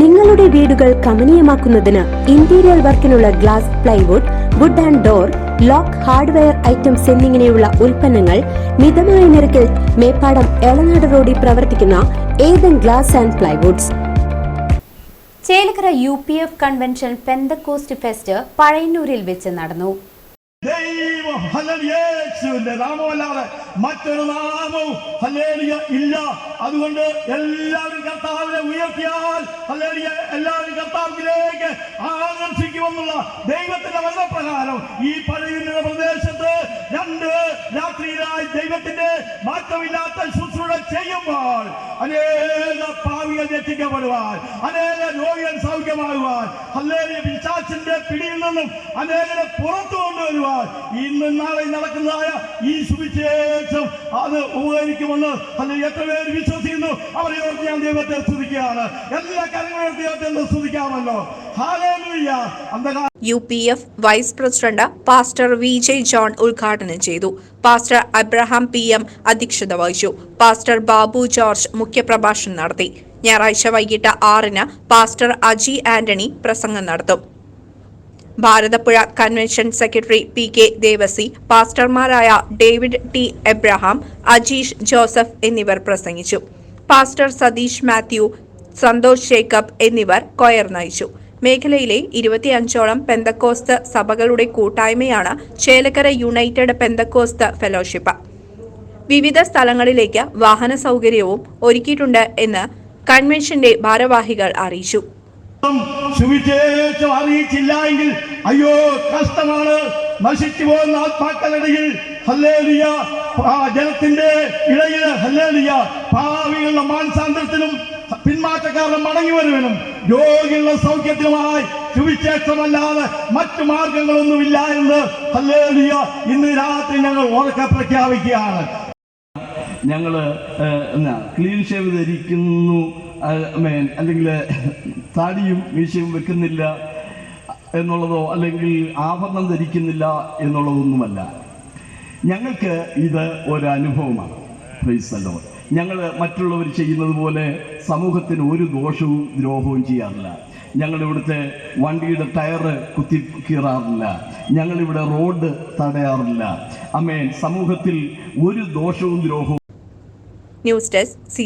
നിങ്ങളുടെ വീടുകൾ കമനീയമാക്കുന്നതിന് interior വർക്കിനുള്ള glass plywood wood and door lock hardware items എന്നിങ്ങനെയുള്ള ഉൽപ്പന്നങ്ങൾ മിതമായ നിരക്കിൽ മേപ്പാടം എളനാട് റോഡിൽ പ്രവർത്തിക്കുന്ന Ethan glass and plywoods Chelakkara U P F convention Pentecost fest പഴയന്നൂരിൽ വെച്ച് നടന്നു. ദൈവം ഹല്ലേലൂയ, യേശുവിന്റെ നാമമല്ലാതെ മറ്റൊരു നാമവും ഹല്ലേലൂയ ഇല്ല. അതുകൊണ്ട് എല്ലാവരും കർത്താവിനെ ഉയർത്തിയാൽ ഹല്ലേലൂയ എല്ലാവരും കർത്താവിലേക്ക് ആകർഷിക്കുമെന്നുള്ള ദൈവത്തിന്റെ വചനപ്രകാരം ഈ പഴയ പ്രദേശത്ത് രണ്ട് രാത്രിയിലായി ദൈവത്തിന്റെ മാറ്റമില്ലാത്ത ശുശ്രൂഷ ചെയ്യുമ്പോൾ അനേക പാവികൾ രക്ഷിക്കപ്പെടുവാൻ അനേക രോഗികൾ സൗഖ്യമാകുവാൻ ഹല്ലേലൂയ പിശാചിന്റെ പിടിയിൽ നിന്നും അനേകരെ പുറത്തു കൊണ്ടുവരുവാൻ ഇന്നും നാളെ നടക്കുന്നതായ ഈ സുവിശേഷം അത് ഉപകരിക്കുമെന്ന് അല്ലെങ്കിൽ എത്ര പേര് വിശ്വസിക്കുന്നു? അവരെ ഓർത്ത് ഞാൻ ദൈവത്തെ സ്തുതിക്കുകയാണ്. എല്ലാ കാര്യങ്ങളും ദൈവത്തെ സ്തുതിക്കാമല്ലോ. U P F vice president pastor V J John ഉദ്ഘാടനം ചെയ്തു. പാസ്റ്റർ അബ്രഹാം പി എം അധ്യക്ഷത വഹിച്ചു. പാസ്റ്റർ ബാബു ജോർജ് മുഖ്യപ്രഭാഷണം നടത്തി. ഞായറാഴ്ച വൈകിട്ട് ആറിന് പാസ്റ്റർ അജി ആന്റണി പ്രസംഗം നടത്തും. Bharathappuzha convention secretary P K Devasi പാസ്റ്റർമാരായ David T Abraham Ajeesh Joseph എന്നിവർ പ്രസംഗിച്ചു. Pastor Satheesh Mathew Santhosh Jacob എന്നിവർ കൊയർ നയിച്ചു. മേഖലയിലെ ഇരുപത്തിയഞ്ചോളം പെന്തക്കോസ്ത് സഭകളുടെ കൂട്ടായ്മയാണ് ചേലക്കര യുണൈറ്റഡ് പെന്തക്കോസ്ത് ഫെലോഷിപ്പ്. വിവിധ സ്ഥലങ്ങളിലേക്ക് വാഹന സൗകര്യവും ഒരുക്കിയിട്ടുണ്ട് എന്ന് കൺവെൻഷന്റെ ഭാരവാഹികൾ അറിയിച്ചു. സുവിശേഷം അറിയിച്ചില്ല എങ്കിൽ അയ്യോ കഷ്ടമാണ്. നശിച്ചു പോകുന്ന ആത്മാക്കളിടയിൽ ഹല്ലേലിയ ജനത്തിന്റെ ഇടയിൽ ഹല്ലേലിയ ഭാവികളുടെ മാനസാന്തരത്തിനും പിന്മാറ്റക്കാരുടെ മടങ്ങി വരുവനും രോഗികളുടെ സൗഖ്യത്തിനുമായി സുവിശേഷമല്ലാതെ മറ്റു മാർഗങ്ങളൊന്നുമില്ല എന്ന് ഹല്ലേലിയ ഇന്ന് രാത്രി ഞങ്ങൾ ഉറക്കെ പ്രഖ്യാപിക്കുകയാണ്. ഞങ്ങൾ എന്നാ ക്ലീൻ ഷേവ് ധരിക്കുന്നു. അല്ലെങ്കിൽ താടിയും മീശയും വെക്കുന്നില്ല എന്നുള്ളതോ അല്ലെങ്കിൽ ആഭരണം ധരിക്കുന്നില്ല എന്നുള്ളതൊന്നുമല്ല. ഞങ്ങൾക്ക് ഇത് ഒരനുഭവമാണ്. പ്രൈസല്ലോ ഞങ്ങൾ മറ്റുള്ളവർ ചെയ്യുന്നത് പോലെ സമൂഹത്തിന് ഒരു ദോഷവും ദ്രോഹവും ചെയ്യാറില്ല. ഞങ്ങളിവിടുത്തെ വണ്ടിയുടെ ടയറ് കുത്തി കീറാറില്ല ഞങ്ങളിവിടെ റോഡ് തടയാറില്ല. അമ്മേൻ സമൂഹത്തിൽ ഒരു ദോഷവും ദ്രോഹവും ന്യൂസ് ഡെസ്ക് സി